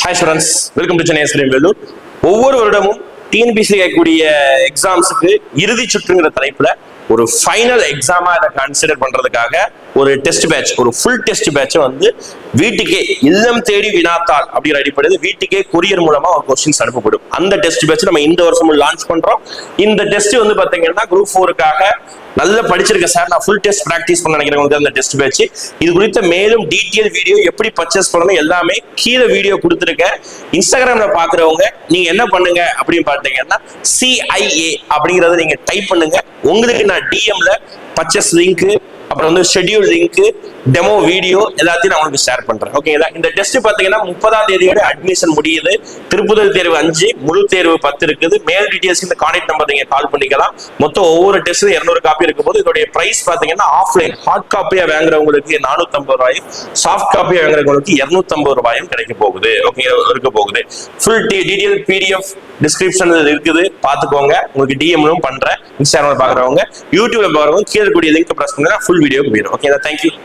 Hi students welcome to Chennai SPM Vellore ஒவ்வொரு வருடமும் TNPSC கேட்கக்கூடிய எக்ஸாம்ஸுக்கு இறுதி சுற்றுங்கிற தலைப்புல ஒரு ஃபைனல் எக்ஸாமா இதை கன்சிடர் பண்றதுக்காக ஒரு டெஸ்ட் பேட்ச் ஒரு ஃபுல் டெஸ்ட் பேட்சை வந்து வீட்டுக்கே இல்லம் தேடி வினாத்தாள் அப்படிங்கிற அடிப்படையில் வீட்டுக்கே கொரியர் மூலமா ஒரு கொஸ்டின்ஸ் அனுப்பப்படும். அந்த டெஸ்ட் பேட்ச் நம்ம இந்த வருஷமும் லான்ச் பண்றோம். இந்த டெஸ்ட் வந்து பாத்தீங்கன்னா குரூப் ஃபோருக்காக நல்லா படிச்சிருக்கேன் சார் நான் ஃபுல் டெஸ்ட் ப்ராக்டிஸ் பண்ண நினைக்கிறவங்களுக்கு அந்த டெஸ்ட் பேட்ச் இது குறித்த மேலும் டீட்டெயில் வீடியோ எப்படி பர்ச்சேஸ் பண்ணணும் எல்லாமே கீழே வீடியோ கொடுத்துருக்கேன். இன்ஸ்டாகிராம்ல பாக்குறவங்க நீங்க என்ன பண்ணுங்க அப்படின்னு பார்த்தீங்கன்னா சிஐஏ அப்படிங்கறத நீங்க டைப் பண்ணுங்க. உங்களுக்கு நான் டிஎம்ல பர்ச்சேஸ் லிங்க் அப்புறம் வந்து ஷெட்யூல் லிங்க் டெமோ வீடியோ எல்லாத்தையும் நான் உங்களுக்கு ஷேர் பண்றேன். ஓகேங்களா இந்த டெஸ்ட் பாத்தீங்கன்னா முப்பதாம் தேதியோட அட்மிஷன் முடியுது. திருப்புதல் தேர்வு அஞ்சு முழு தேர்வு பத்து இருக்குது. மேல் டீடைல்ஸ் இந்த கான்டாக்ட் நம்பர் நீங்க கால் பண்ணிக்கலாம். மொத்தம் ஒவ்வொரு டெஸ்ட்டும் இருநூறு காப்பி இருக்கும் போது இதோடைய பிரைஸ் பாத்தீங்கன்னா ஆஃப்லைன் ஹார்ட் காப்பியா வாங்குறவங்களுக்கு நானூற்றம்பது ரூபாயும் சாஃப்ட் காப்பியா வாங்குறவங்களுக்கு இரநூத்தம்பது ரூபாயும் கிடைக்க போகுது. ஓகே இருக்க போகுது. ஃபுல் டீடைல் பிடிஎஃப் டிஸ்கிரிப்ஷன் இருக்குது. பாத்துக்கோங்க உங்களுக்கு டிஎம்லும் பண்றேன். இன்ஸ்டாகிராம்ல பாக்குறவங்க யூடியூப்ல பாக்குறவங்க கீழே கூடிய லிங்க் பிரஸ் பண்ணுங்க. Full real, thank you.